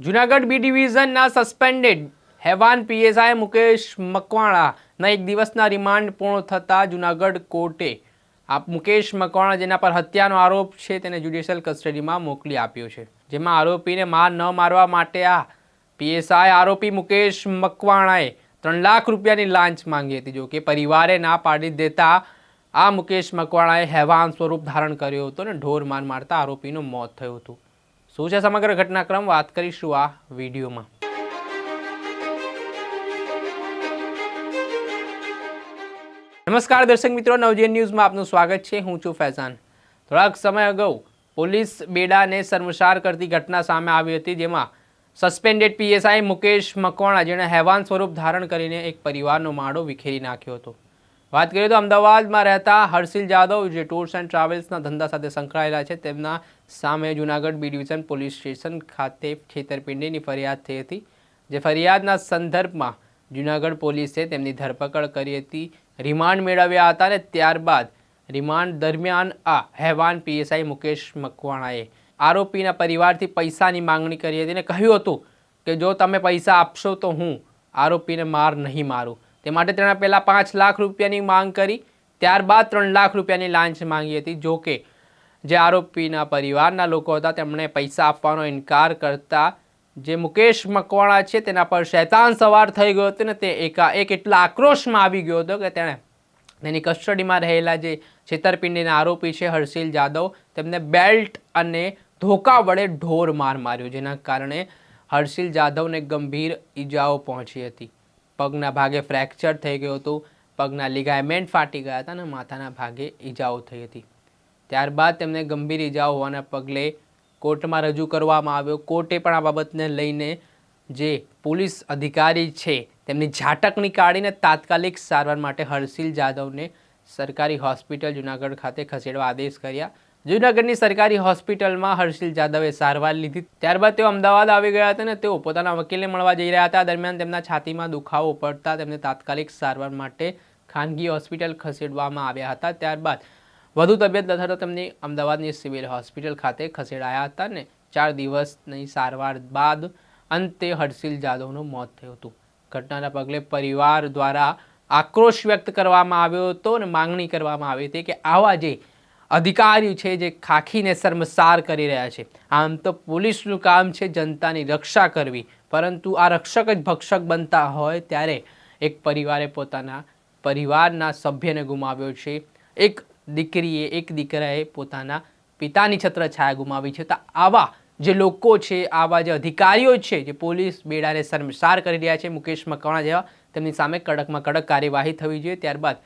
Junagadh B ડિવિઝનના suspended હેવાન PSI Mukesh મકવાણાના એક દિવસના રિમાન્ડ પૂર્ણ થતાં જુનાગઢ કોર્ટે આ મુકેશ મકવાણા જેના પર હત્યાનો આરોપ છે તેને જ્યુડિશિયલ કસ્ટડીમાં મોકલી આપ્યો છે. જેમાં આરોપીને માર ન મારવા માટે આ પીએસઆઈ આરોપી મુકેશ મકવાણાએ ત્રણ લાખ રૂપિયાની લાંચ માંગી હતી. જો કે પરિવારે ના પાડી દેતા આ મુકેશ મકવાણાએ હેવાન સ્વરૂપ ધારણ કર્યો હતો અને ઢોર માર મારતા આરોપીનું મોત થયું હતું. શું છે સમગ્ર ઘટનાક્રમ? વાત કરીશું આ વિડીયોમાં. નમસ્કાર દર્શક મિત્રો, નવજીવન ન્યૂઝમાં આપનું સ્વાગત છે. હું છું ફૈઝાન. થોડાક સમય અગાઉ પોલીસ બેડાને શર્મસાર કરતી ઘટના સામે આવી હતી, જેમાં સસ્પેન્ડેડ પીએસઆઈ મુકેશ મકવાણા, જેણે હેવાન સ્વરૂપ ધારણ કરીને એક પરિવારનો માળો વિખેરી નાખ્યો હતો. વાત કરીએ તો અમદાવાદમાં રહેતા હર્ષિલ જાદવ જે ટૂર્સ એન્ડ ટ્રાવેલ્સના ધંધા સાથે સંકળાયેલા છે, તેમના સામે Junagadh B division police station ખાતે છેતરપિંડીની ફરિયાદ થઈ હતી, જે ફરિયાદના સંદર્ભમાં જુનાગઢ પોલીસે તેમની ધરપકડ કરી હતી, રિમાન્ડ મેળવ્યા હતા અને ત્યારબાદ રિમાન્ડ દરમિયાન આ હેવાન પીએસઆઈ મુકેશ મકવાણાએ આરોપીના પરિવારથી પૈસાની માંગણી કરી હતી અને કહ્યું હતું કે, જો તમે પૈસા આપશો તો હું આરોપીને માર નહીં મારું. તે માટે તેણે પહેલાં પાંચ લાખ રૂપિયાની માંગ કરી, ત્યારબાદ ત્રણ લાખ રૂપિયાની લાંચ માંગી હતી. જો કે, જે આરોપીના પરિવારના લોકો હતા, તેમણે પૈસા આપવાનો ઇનકાર કરતા જે મુકેશ મકવાણા છે, તેના પર શૈતાન સવાર થઈ ગયો હતો ને તે એકાએક એટલા આક્રોશમાં આવી ગયો હતો કે તેણે તેની કસ્ટડીમાં રહેલા જે છેતરપિંડીના આરોપી છે, હર્ષિલ જાદવ, તેમને બેલ્ટ અને ધોકા વડે ઢોર માર માર્યો, જેના કારણે હર્ષિલ જાદવને ગંભીર ઈજાઓ પહોંચી હતી. પગના ભાગે ફ્રેક્ચર થઈ ગયું હતું. પગના લિગામેન્ટ ફાટી ગયા હતા અને માથાના ભાગે ઈજાઓ થઈ હતી. ત્યારબાદ તેમને ગંભીર ઈજાઓ હોવાના પગલે કોર્ટમાં રજૂ કરવામાં આવ્યો. કોર્ટે પણ આ બાબતને લઈને જે પોલીસ અધિકારી છે તેમની ઝાટક કાઢીને તાત્કાલિક સારવાર માટે હર્ષિલ જાદવને સરકારી હોસ્પિટલ જુનાગઢ ખાતે ખસેડવા આદેશ કર્યા. જુનાગઢની સરકારી હોસ્પિટલમાં હર્ષિલ જાદવે સારવાર લીધી. ત્યારબાદ તેઓ અમદાવાદ આવી ગયા હતા અને તેઓ પોતાના વકીલને મળવા જઈ રહ્યા હતા. દરમિયાન તેમના છાતીમાં દુખાવો પડતા તેમને તાત્કાલિક સારવાર માટે ખાનગી હોસ્પિટલ ખસેડવામાં આવ્યા હતા. ત્યારબાદ વધુ તબિયત લથડતા તેમની અમદાવાદની સિવિલ હોસ્પિટલ ખાતે ખસેડાયા હતા ને ચાર દિવસની સારવાર બાદ અંતે હર્ષિલ જાદવનું મોત થયું હતું. ઘટનાના પગલે પરિવાર દ્વારા આક્રોશ વ્યક્ત કરવામાં આવ્યો હતો અને માંગણી કરવામાં આવી હતી કે આવા જે અધિકારીઓ છે જે ખાખીને શર્મસાર કરી રહ્યા છે. આમ તો પોલીસનું કામ છે જનતાની રક્ષા કરવી. પરંતુ આ રક્ષક જ ભક્ષક બનતા હોય ત્યારે એક પરિવારે પોતાના પરિવારના સભ્યને ગુમાવ્યો છે. એક દીકરીએ એક દીકરાએ પોતાના પિતાની છત્રછાયા ગુમાવી છે. તો આવા જે લોકો છે, આવા જે અધિકારીઓ છે જે પોલીસ બેડાને શર્મસાર કરી રહ્યા છે, મુકેશ મકવાણા જેવા, તેમની સામે કડકમાં કડક કાર્યવાહી થવી જોઈએ. ત્યારબાદ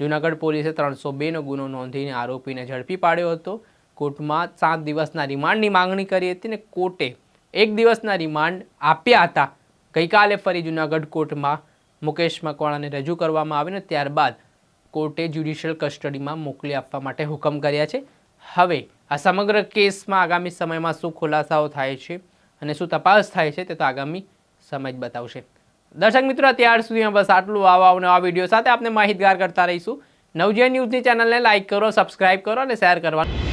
જુનાગઢ પોલીસે ત્રણસો બેનો ગુનો નોંધીને આરોપીને ઝડપી પાડ્યો હતો. કોર્ટમાં સાત દિવસના રિમાન્ડની માંગણી કરી હતી ને કોર્ટે એક દિવસના રિમાન્ડ આપ્યા હતા. ગઈકાલે ફરી જુનાગઢ કોર્ટમાં મુકેશ મકવાણાને રજૂ કરવામાં આવ્યો ને ત્યારબાદ કોર્ટે જ્યુડિશિયલ કસ્ટડીમાં મોકલી આપવા માટે હુકમ કર્યા છે. હવે આ સમગ્ર કેસમાં આગામી સમયમાં શું ખુલાસાઓ થાય છે અને શું તપાસ થાય છે તે તો આગામી સમય જ બતાવશે. દર્શક મિત્રો અત્યાર સુધીમાં બસ આટલું આવા નવા વીડિયો સાથે આપણે માહિતગાર કરતા રહીશું. નવજીવન ન્યૂઝની ચેનલને લાઇક કરો, સબસ્ક્રાઇબ કરો અને શેર કરવાનું